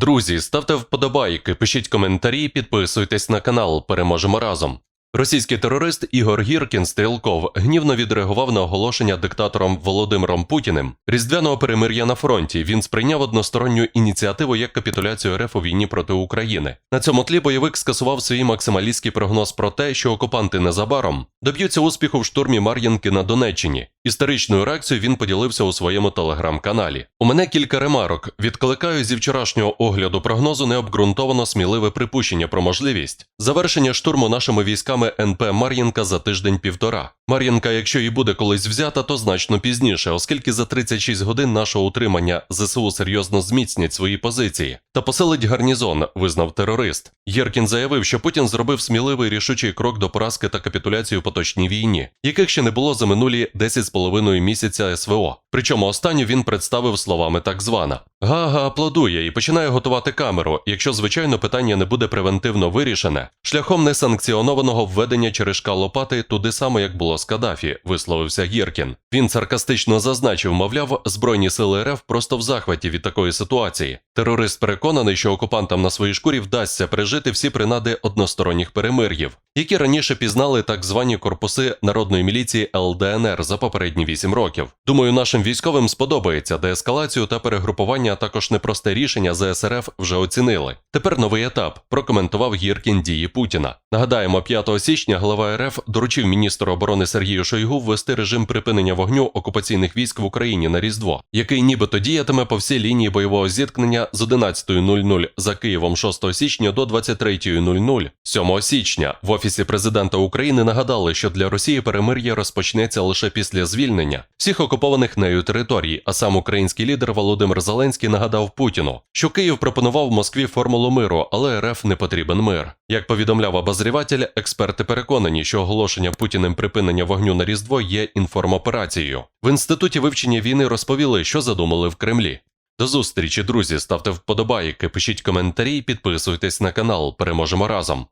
Друзі, ставте вподобайки, пишіть коментарі, підписуйтесь на канал. Переможемо разом. Російський терорист Ігор Гіркін Стрілков гнівно відреагував на оголошення диктатором Володимиром Путіним різдвяного перемир'я на фронті. Він сприйняв односторонню ініціативу як капітуляцію РФ у війні проти України. На цьому тлі бойовик скасував свій максималістський прогноз про те, що окупанти незабаром доб'ються успіху в штурмі Мар'їнки на Донеччині. Історичною реакцією він поділився у своєму телеграм-каналі. У мене кілька ремарок. Відкликаю зі вчорашнього огляду прогнозу необґрунтовано сміливе припущення про можливість завершення штурму нашими військами НП Мар'їнка за тиждень-півтора. Мар'їнка, якщо і буде колись взята, то значно пізніше, оскільки за 36 годин нашого утримання ЗСУ серйозно зміцнять свої позиції та посилить гарнізон, визнав терорист. Єркін заявив, що Путін зробив сміливий рішучий крок до поразки та капітуляції у поточній війні, яких ще не було за минулі 10,5 місяця СВО. Причому останню він представив словами так звана. Гага аплодує і починає готувати камеру, якщо, звичайно, питання не буде превентивно вирішене, шляхом несанкціонованого введення черешка лопати туди само, як було з Кадафі, висловився Гіркін. Він саркастично зазначив, мовляв, збройні сили РФ просто в захваті від такої ситуації. Терорист переконаний, що окупантам на своїй шкурі вдасться пережити всі принади односторонніх перемир'їв, які раніше пізнали так звані корпуси народної міліції ЛДНР за попередні 8 років. Думаю, нашим військовим сподобається деескалацію та перегрупування, а також непросте рішення ЗСРФ вже оцінили. Тепер новий етап прокоментував Гіркін дії Путіна. Нагадаємо, 5 січня глава РФ доручив міністру оборони Сергію Шойгу ввести режим припинення вогню окупаційних військ в Україні на Різдво, який нібито діятиме по всій лінії бойового зіткнення з 11.00 за Києвом 6 січня до 23.00 7 січня. В офісі президента України нагадали, що для Росії перемир'я розпочнеться лише після звільнення всіх окупованих нею територій. А сам український лідер Володимир Зеленський нагадав Путіну, що Київ пропонував Москві формулу миру, але РФ не потрібен мир. Як повідомляв обозріватель, експерти переконані, що оголошення Путіним припинення вогню на Різдво є інформоперацією. В інституті вивчення війни розповіли, що задумали в Кремлі. До зустрічі, друзі. Ставте вподобайки, пишіть коментарі, підписуйтесь на канал. Переможемо разом.